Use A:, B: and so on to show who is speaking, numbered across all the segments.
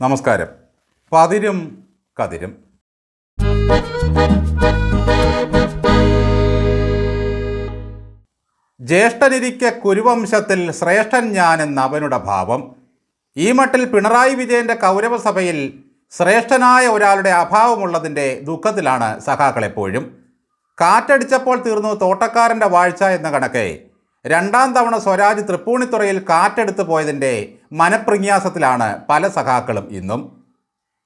A: നമസ്കാരം. പതിരും കതിരും. ജ്യേഷ്ഠനിരിക്കെ കുരുവംശത്തിൽ ശ്രേഷ്ഠൻ ഞാൻ എന്ന അവനുടെ ഭാവം. ഈ മട്ടിൽ പിണറായി വിജയന്റെ കൗരവസഭയിൽ ശ്രേഷ്ഠനായ ഒരാളുടെ അഭാവമുള്ളതിന്റെ ദുഃഖത്തിലാണ് സഖാക്കൾ എപ്പോഴും. കാറ്റടിച്ചപ്പോൾ തീർന്നു തോട്ടക്കാരന്റെ വാഴ്ച എന്ന കണക്കെ രണ്ടാം തവണ സ്വരാജ് തൃപ്പൂണിത്തുറയിൽ കാറ്റെടുത്ത് പോയതിന്റെ മനപ്രന്യാസത്തിലാണ് പല സഖാക്കളും ഇന്നും.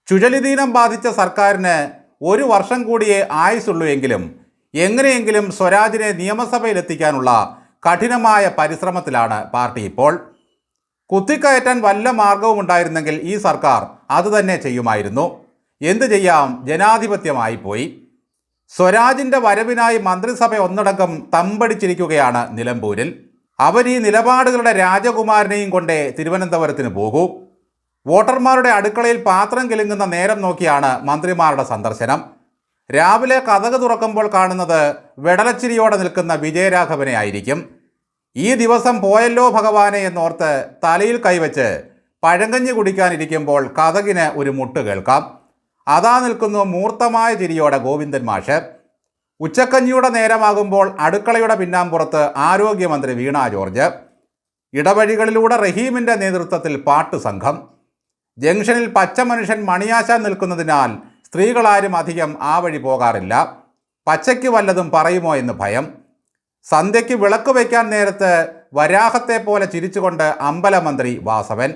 A: ചുഴലിദീനം ബാധിച്ച സർക്കാരിന് ഒരു വർഷം കൂടിയേ ആയുസുള്ളൂ എങ്കിലും എങ്ങനെയെങ്കിലും സ്വരാജിനെ നിയമസഭയിലെത്തിക്കാനുള്ള കഠിനമായ പരിശ്രമത്തിലാണ് പാർട്ടി ഇപ്പോൾ. കുത്തിക്കയറ്റാൻ വല്ല മാർഗവും ഉണ്ടായിരുന്നെങ്കിൽ ഈ സർക്കാർ അതുതന്നെ ചെയ്യുമായിരുന്നു. എന്തു ചെയ്യാം? ജനാധിപത്യമായി പോയി സ്വരാജിന്റെ വരവിനായി മന്ത്രിസഭ ഒന്നടങ്കം തമ്പടിച്ചിരിക്കുകയാണ് നിലമ്പൂരിൽ. അവർ ഈ നിലപാടുകളുടെ രാജകുമാരനെയും കൊണ്ടേ തിരുവനന്തപുരത്തിന് പോകൂ. വോട്ടർമാരുടെ അടുക്കളയിൽ പാത്രം കിലുങ്ങുന്ന നേരം നോക്കിയാണ് മന്ത്രിമാരുടെ സന്ദർശനം. രാവിലെ കഥക് തുറക്കുമ്പോൾ കാണുന്നത് വെടലച്ചിരിയോടെ നിൽക്കുന്ന വിജയരാഘവനെ ആയിരിക്കും. ഈ ദിവസം പോയല്ലോ ഭഗവാനെ എന്നോർത്ത് തലയിൽ കൈവച്ച് പഴങ്കഞ്ഞി കുടിക്കാനിരിക്കുമ്പോൾ കഥകിന് ഒരു മുട്ട് കേൾക്കാം. അതാ നിൽക്കുന്നു മൂർത്തമായ ചിരിയോടെ ഗോവിന്ദൻ മാഷ്. ഉച്ചക്കഞ്ഞിയുടെ നേരമാകുമ്പോൾ അടുക്കളയുടെ പിന്നാമ്പുറത്ത് ആരോഗ്യമന്ത്രി വീണ ജോർജ്. ഇടവഴികളിലൂടെ റഹീമിന്റെ നേതൃത്വത്തിൽ പാട്ട് സംഘം. ജംഗ്ഷനിൽ പച്ച മനുഷ്യൻ മണിയാശാൻ നിൽക്കുന്നതിനാൽ സ്ത്രീകളാരും അധികം ആ വഴി പോകാറില്ല. പച്ചയ്ക്ക് വല്ലതും പറയുമോ എന്ന് ഭയം. സന്ധ്യയ്ക്ക് വിളക്ക് വയ്ക്കാൻ നേരത്ത് വരാഹത്തെ പോലെ ചിരിച്ചുകൊണ്ട് അമ്പലമന്ത്രി വാസവൻ.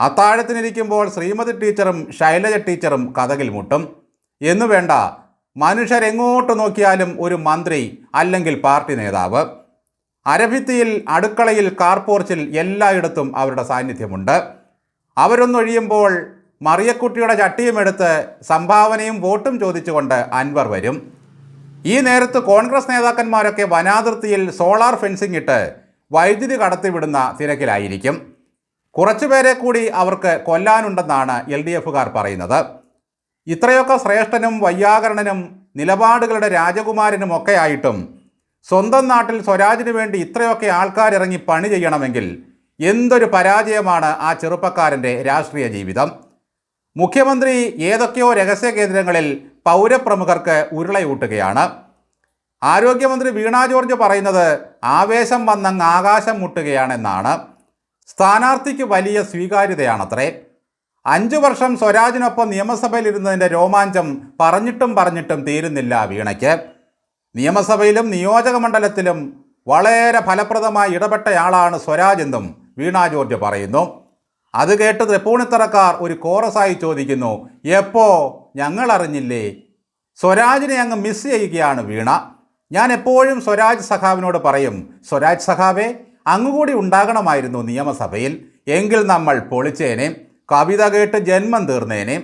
A: അത്താഴത്തിനിരിക്കുമ്പോൾ ശ്രീമതി ടീച്ചറും ശൈലജ ടീച്ചറും കഥകിൽ മുട്ടും. എന്നു വേണ്ട മനുഷ്യരെങ്ങോട്ട് നോക്കിയാലും ഒരു മന്ത്രി അല്ലെങ്കിൽ പാർട്ടി നേതാവ്. അരഭിത്തിയിൽ അടുക്കളയിൽ കാർപോർച്ചിൽ എല്ലായിടത്തും അവരുടെ സാന്നിധ്യമുണ്ട്. അവരൊന്നൊഴിയുമ്പോൾ മറിയക്കുട്ടിയുടെ ചട്ടിയും എടുത്ത് സംഭാവനയും വോട്ടും ചോദിച്ചുകൊണ്ട് അൻവർ വരും. ഈ നേരത്ത് കോൺഗ്രസ് നേതാക്കന്മാരൊക്കെ വനാതിർത്തിയിൽ സോളാർ ഫെൻസിംഗ് ഇട്ട് വൈദ്യുതി കടത്തിവിടുന്ന തിരക്കിലായിരിക്കും. കുറച്ചുപേരെ കൂടി അവർക്ക് കൊല്ലാനുണ്ടെന്നാണ് എൽ ഡി എഫുകാർ പറയുന്നത്. ഇത്രയൊക്കെ ശ്രേഷ്ഠനും വയ്യാകരണനും നിലപാടുകളുടെ രാജകുമാരനും ഒക്കെ ആയിട്ടും സ്വന്തം നാട്ടിൽ സ്വരാജിന് വേണ്ടി ഇത്രയൊക്കെ ആൾക്കാരിറങ്ങി പണി ചെയ്യണമെങ്കിൽ എന്തൊരു പരാജയമാണ് ആ ചെറുപ്പക്കാരന്റെ രാഷ്ട്രീയ ജീവിതം. മുഖ്യമന്ത്രി ഏതൊക്കെയോ രഹസ്യ കേന്ദ്രങ്ങളിൽ പൗരപ്രമുഖർക്ക് ഉരുളയൂട്ടുകയാണ്. ആരോഗ്യമന്ത്രി വീണ ജോർജ് പറയുന്നത് ആവേശം വന്നങ്ങ് ആകാശം മുട്ടുകയാണെന്നാണ്. സ്ഥാനാർത്ഥിക്ക് വലിയ സ്വീകാര്യതയാണത്രേ. അഞ്ചു വർഷം സ്വരാജിനൊപ്പം നിയമസഭയിലിരുന്നതിന്റെ രോമാഞ്ചം പറഞ്ഞിട്ടും പറഞ്ഞിട്ടും തീരുന്നില്ല വീണയ്ക്ക്. നിയമസഭയിലും നിയോജക മണ്ഡലത്തിലും വളരെ ഫലപ്രദമായി ഇടപെട്ടയാളാണ് സ്വരാജ് എന്നും വീണ ജോർജ് പറയുന്നു. അത് കേട്ട് തൃപ്പൂണിത്തറക്കാർ ഒരു കോറസായി ചോദിക്കുന്നു എപ്പോ? ഞങ്ങൾ അറിഞ്ഞില്ലേ സ്വരാജിനെ അങ്ങ് മിസ് ചെയ്യുകയാണ് വീണ. ഞാൻ എപ്പോഴും സ്വരാജ് സഖാവിനോട് പറയും സ്വരാജ് സഖാവേ അങ്ങുകൂടി ഉണ്ടാകണമായിരുന്നു നിയമസഭയിൽ. എങ്കിൽ നമ്മൾ പൊളിച്ചേനെ കവിത കേട്ട് ജന്മം തീർന്നേനെ.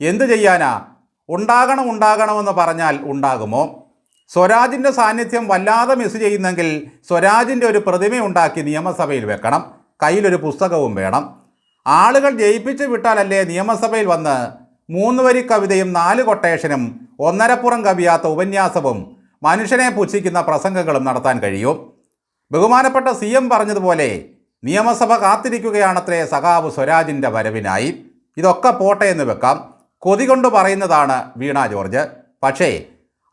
A: എന്തു ചെയ്യാനാ? ഉണ്ടാകണം ഉണ്ടാകണമെന്ന് പറഞ്ഞാൽ ഉണ്ടാകുമോ? സ്വരാജിന്റെ സാന്നിധ്യം വല്ലാതെ മിസ് ചെയ്യുന്നെങ്കിൽ സ്വരാജിന്റെ ഒരു പ്രതിമ ഉണ്ടാക്കി നിയമസഭയിൽ വെക്കണം. കയ്യിലൊരു പുസ്തകവും വേണം. ആളുകൾ ജയിപ്പിച്ച് വിട്ടാലല്ലേ നിയമസഭയിൽ വന്ന് മൂന്ന് വരി കവിതയും നാല് കൊട്ടേഷനും ഒന്നരപ്പുറം കവിയാത്ത ഉപന്യാസവും മനുഷ്യനെ പുച്ഛിക്കുന്ന പ്രസംഗങ്ങളും നടത്താൻ കഴിയും? ബഹുമാനപ്പെട്ട സി എം പറഞ്ഞതുപോലെ നിയമസഭ കാത്തിരിക്കുകയാണത്രേ സഖാവ് സ്വരാജിന്റെ വരവിനായി. ഇതൊക്കെ പോട്ടെ എന്ന് വെക്കാം. കൊതി കൊണ്ട് പറയുന്നതാണ് വീണ ജോർജ്. പക്ഷേ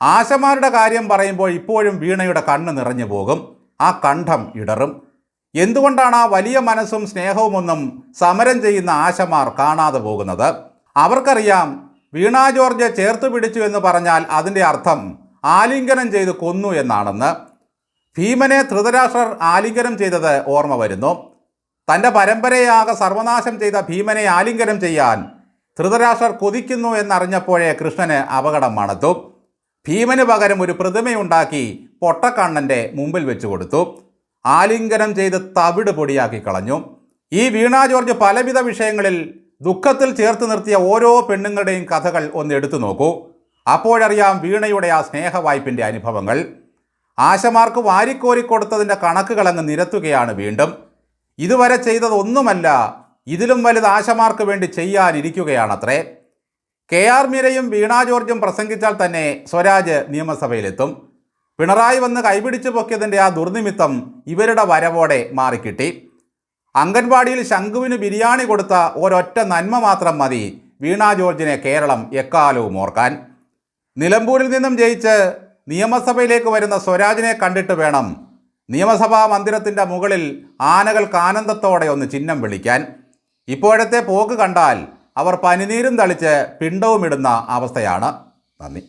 A: ആശമാരുടെ കാര്യം പറയുമ്പോൾ ഇപ്പോഴും വീണയുടെ കണ്ണ് നിറഞ്ഞു പോകും. ആ കണ്ഠം ഇടറും. എന്തുകൊണ്ടാണ് ആ വലിയ മനസ്സും സ്നേഹവുമൊന്നും സമരം ചെയ്യുന്ന ആശമാർ കാണാതെ പോകുന്നത്? അവർക്കറിയാം വീണ ജോർജ് ചേർത്ത് പിടിച്ചു എന്ന് പറഞ്ഞാൽ അതിന്റെ അർത്ഥം ആലിംഗനം ചെയ്ത് കൊന്നു എന്നാണെന്ന്. ഭീമനെ ധൃതരാഷ്ട്രർ ആലിംഗനം ചെയ്തത് ഓർമ്മ വരുന്നു. തന്റെ പരമ്പരയാകെ സർവനാശം ചെയ്ത ഭീമനെ ആലിംഗനം ചെയ്യാൻ ധൃതരാഷ്ട്രർ കൊതിക്കുന്നു എന്നറിഞ്ഞപ്പോഴേ കൃഷ്ണന് അപകടം മണത്തു. ഭീമന് പകരം ഒരു പ്രതിമയുണ്ടാക്കി പൊട്ടക്കണ്ണന്റെ മുമ്പിൽ വെച്ചു കൊടുത്തു. ആലിംഗനം ചെയ്ത് തവിട് പൊടിയാക്കി കളഞ്ഞു. ഈ വീണ ജോർജ് പലവിധ വിഷയങ്ങളിൽ ദുഃഖത്തിൽ ചേർത്ത് നിർത്തിയ ഓരോ പെണ്ണുങ്ങളുടെയും കഥകൾ ഒന്ന് എടുത്തു നോക്കൂ. അപ്പോഴറിയാം വീണയുടെ ആ സ്നേഹവായ്പിന്റെ അനുഭവങ്ങൾ. ആശമാർക്ക് വാരിക്കോരി കൊടുത്തതിന്റെ കണക്കുകളങ്ങ് നിരത്തുകയാണ് വീണ്ടും. ഇതുവരെ ചെയ്തതൊന്നുമല്ല ഇതിലും വലുത് ആശമാർക്ക് വേണ്ടി ചെയ്യാനിരിക്കുകയാണത്രേ. കെ ആർ മീരയും വീണ ജോർജും പ്രസംഗിച്ചാൽ തന്നെ സ്വരാജ് നിയമസഭയിലെത്തും. പിണറായി വന്ന് കൈപിടിച്ചു പൊക്കിയതിന്റെ ആ ദുർനിമിത്തം ഇവരുടെ വരവോടെ മാറിക്കിട്ടി. അംഗൻവാടിയിൽ ശംഖുവിന് ബിരിയാണി കൊടുത്ത ഒരൊറ്റ നന്മ മാത്രം മതി വീണ ജോർജിനെ കേരളം എക്കാലവും ഓർക്കാൻ. നിലമ്പൂരിൽ നിന്നും ജയിച്ച് നിയമസഭയിലേക്ക് വരുന്ന സ്വരാജിനെ കണ്ടിട്ട് വേണം. നിയമസഭാ മന്ദിരത്തിന്റെ മുകളിൽ ആനകൾക്ക് ആനന്ദത്തോടെ ഒന്ന് ചിഹ്നം വിളിക്കാൻ. ഇപ്പോഴത്തെ പോക്ക് കണ്ടാൽ അവർ പനിനീരും തളിച്ച് പിണ്ടവും ഇടുന്ന അവസ്ഥയാണ്. നന്ദി.